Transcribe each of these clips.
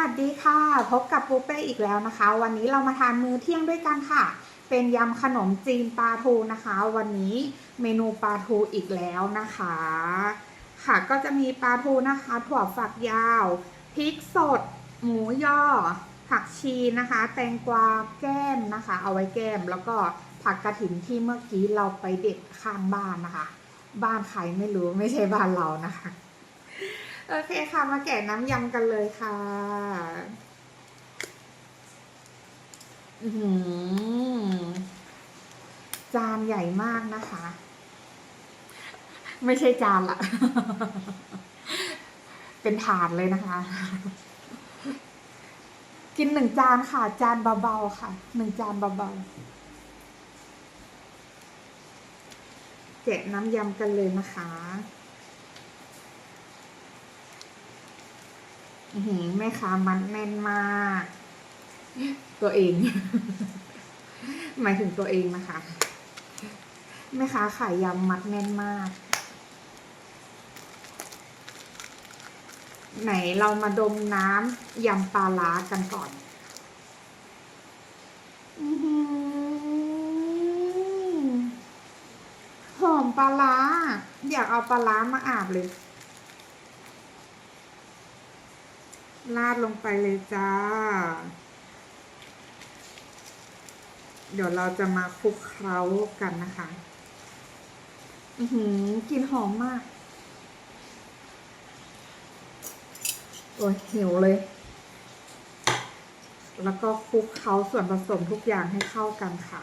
วัสดีค่ะ พบกับปูเป้อีกแล้วนะคะ วันนี้เรามาทานมื้อเที่ยงด้วยกันค่ะ เป็นยำขนมจีนปลาทูนะคะ วันนี้เมนูปลาทูอีกแล้วนะคะ ค่ะก็จะมีปลาทูนะคะ ถั่วฝักยาวพริกสด หมูย่อ ผักชีนะคะ แตงกวาแก้มนะคะ เอาไว้แก้มแล้วก็ผักกระถินที่เมื่อกี้เราไปเด็ดข้างบ้านนะคะ บ้านใครไม่รู้ไม่ใช่บ้านเรานะคะ โอเคค่ะมาแกะน้ำยำกันเลยค่ะ อือหือจานใหญ่มากนะคะ ไม่ใช่จานละ เป็นถาดเลยนะคะ กินหนึ่งจานค่ะ จานเบาๆค่ะ หนึ่งจานเบาๆแกะน้ำยำกันเลยนะคะ อื้อหือ แม่ค้ามัดแน่นมาก ตัวเอง หมายถึงตัวเองนะคะ แม่ค้าขายยำมัดแน่นมาก ไหนเรามาดมน้ำยำปลาล้ากันก่อนหอหอมปลาล้า อยากเอาปลาล้ามาอาบเลย ราดลงไปเลยจ้า เดี๋ยวเราจะมาคลุกเคล้ากันนะคะ อือหือกลินหอมมาก โอ้ยหิวเลย แล้วก็คลุกเคล้าส่วนผสมทุกอย่างให้เข้ากันค่ะ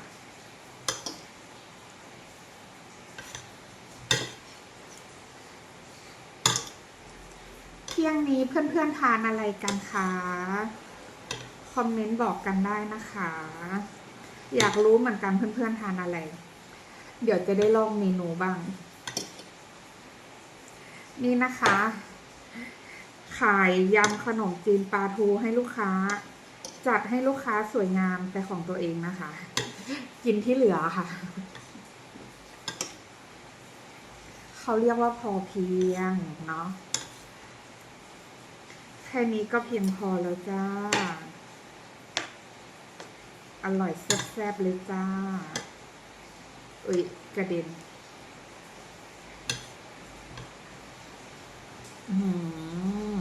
ยงนี้เพื่อนๆทานอะไรกันคะ คอมเมนต์บอกกันได้นะคะ อยากรู้เหมือนกันเพื่อนๆทานอะไร เดี๋ยวจะได้ลองเมนูบ้าง นี่นะคะ ขายยำขนมจีนปลาทูให้ลูกค้า จัดให้ลูกค้าสวยงามแต่ของตัวเองนะคะ กินที่เหลือค่ะ เขาเรียกว่าพอเพียงเนาะ แค่นี้ก็เพียงพอแล้วจ้า อร่อยแซ่บๆเลยจ้าอุ้ย กระเด็นหือ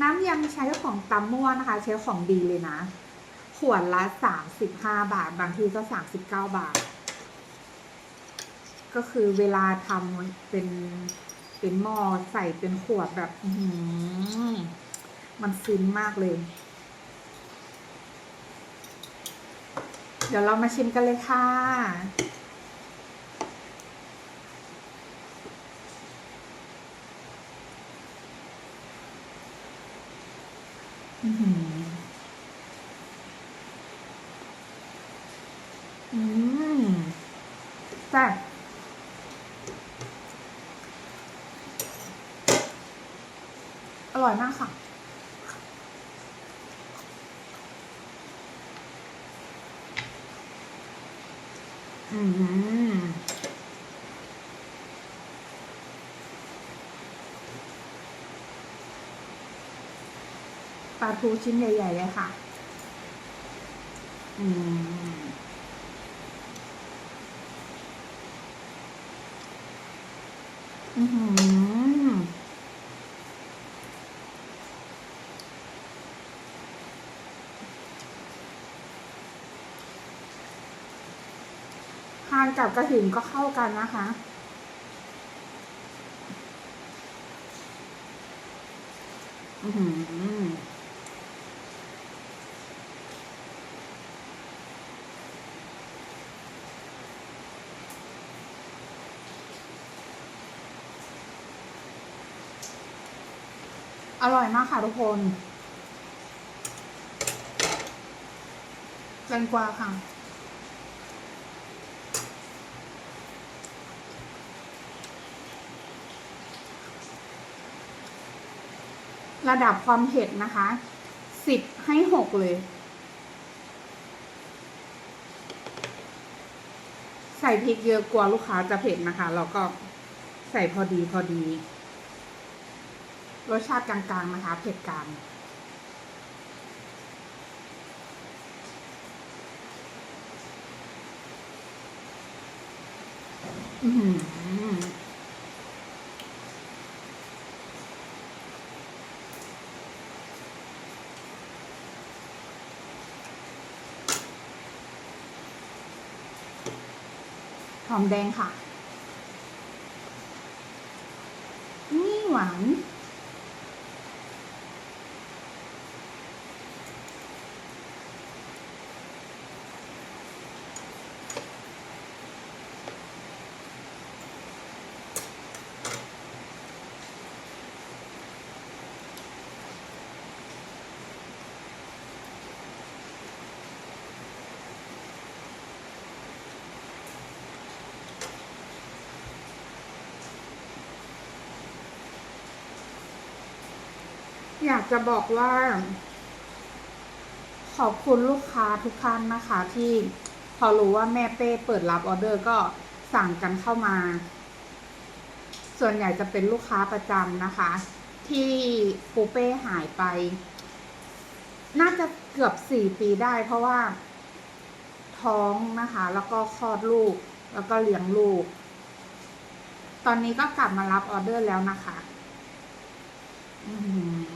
น้ำยำใช้ของตำม่วนนะคะ ใช้ของดีเลยนะ ขวดละสามสิบห้าบาท บางทีก็สามสิบเก้าบาท ก็คือเวลาทำเป็นเป็นหม้อใส่เป็นขวดแบบมันฟินมากเลย เดี๋ยวเรามาชิมกันเลยค่ะอื้อหืออืมแซ่บ อ ร่อยมากค่ะ อืมปลาทูชิ้นใหญ่ ๆ เลยค่ะ อืม อือหือ ทานกับกระถิ่นก็เข้ากันนะคะ อือหืออร่อยมากค่ะทุกคนแตงกวาค่ะ ระดับความเผ็ดนะคะสิบให้หกเลยแส่พริกเยอะกลัวลูกค้าจะเผ็ดนะคะ เราก็ใส่พอดีพอดีรสชาติกลางๆนะคะ เผ็ดกลางอือ หอมแดงค่ะ นี่หวาน อยากจะบอกว่า ขอบคุณลูกค้าทุกท่านนะคะ ที่พอรู้ว่าแม่เป้เปิดรับออเดอร์ก็สั่งกันเข้ามา ส่วนใหญ่จะเป็นลูกค้าประจำนะคะ ที่ปูเป้หายไป น่าจะเกือบสี่ปีได้ เพราะว่า ท้องนะคะ แล้วก็คลอดลูก แล้วก็เลี้ยงลูก ตอนนี้ก็กลับมารับออเดอร์แล้วนะคะ อืม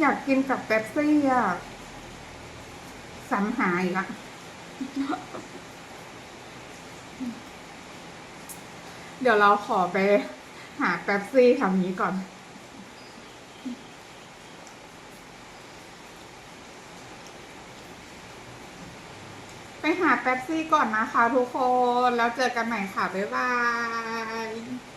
อยากกินกับเป๊ปซี่อะสำหายละเดี๋ยวเราขอไปหาเป๊ปซี่คำนี้ก่อน ไปหาเป๊ปซี่ก่อนนะคะทุกคน แล้วเจอกันใหม่ค่ะ บ๊ายบาย